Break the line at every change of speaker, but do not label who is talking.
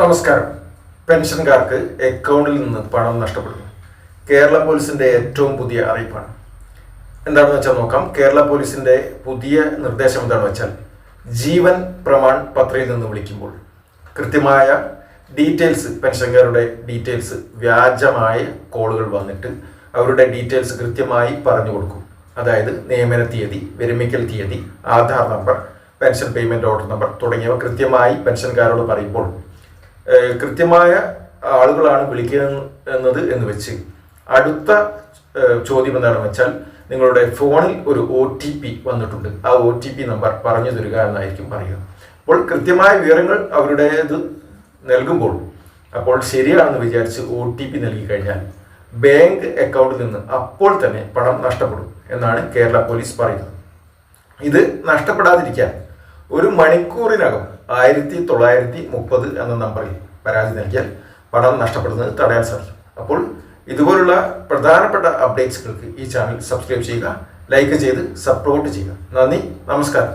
നമസ്കാരം. പെൻഷൻകാർക്ക് അക്കൗണ്ടിൽ നിന്ന് പണം നഷ്ടപ്പെടുന്നു. കേരള പോലീസിന്റെ ഏറ്റവും പുതിയ അറിയിപ്പാണ്. എന്താണെന്ന് വെച്ചാൽ നോക്കാം. കേരള പോലീസിന്റെ പുതിയ നിർദ്ദേശം എന്താണെന്ന് വെച്ചാൽ ജീവൻ പ്രമാൺ പത്രയിൽ നിന്ന് വിളിക്കുമ്പോൾ കൃത്യമായ ഡീറ്റെയിൽസ് പെൻഷൻകാരുടെ ഡീറ്റെയിൽസ് വ്യാജമായ കോളുകൾ വന്നിട്ട് അവരുടെ ഡീറ്റെയിൽസ് കൃത്യമായി പറഞ്ഞു കൊടുക്കും. അതായത് നിയമന തീയതി വിരമിക്കൽ തീയതി Aadhaar number pension payment order number തുടങ്ങിയവ കൃത്യമായി പെൻഷൻകാരോട് പറയുമ്പോൾ കൃത്യമായ ആളുകളാണ് വിളിക്കുന്നത് എന്ന് വെച്ച് അടുത്ത ചോദ്യം എന്താണെന്ന് വെച്ചാൽ നിങ്ങളുടെ ഫോണിൽ ഒരു ഒ ടി പി വന്നിട്ടുണ്ട്. ആ ഒ ടി പി നമ്പർ പറഞ്ഞു തരിക എന്നായിരിക്കും പറയുക. അപ്പോൾ കൃത്യമായ വിവരങ്ങൾ അവരുടേത് നൽകുമ്പോൾ അപ്പോൾ ശരിയാണെന്ന് വിചാരിച്ച് ഒ ടി പി നൽകി കഴിഞ്ഞാൽ ബാങ്ക് അക്കൗണ്ടിൽ നിന്ന് അപ്പോൾ തന്നെ പണം നഷ്ടപ്പെടും എന്നാണ് കേരള പോലീസ് പറയുന്നത്. ഇത് നഷ്ടപ്പെടാതിരിക്കാൻ ഒരു മണിക്കൂറിനകം ആയിരത്തി തൊള്ളായിരത്തി മുപ്പത് എന്ന നമ്പറിൽ പരാതി നൽകിയാൽ പണം നഷ്ടപ്പെടുന്നത് തടയാൻ സാധിക്കും. അപ്പോൾ ഇതുപോലുള്ള പ്രധാനപ്പെട്ട അപ്ഡേറ്റ്സുകൾക്ക് ഈ ചാനൽ സബ്സ്ക്രൈബ് ചെയ്യുക ലൈക്ക് ചെയ്ത് സപ്പോർട്ട് ചെയ്യുക. നന്ദി നമസ്കാരം.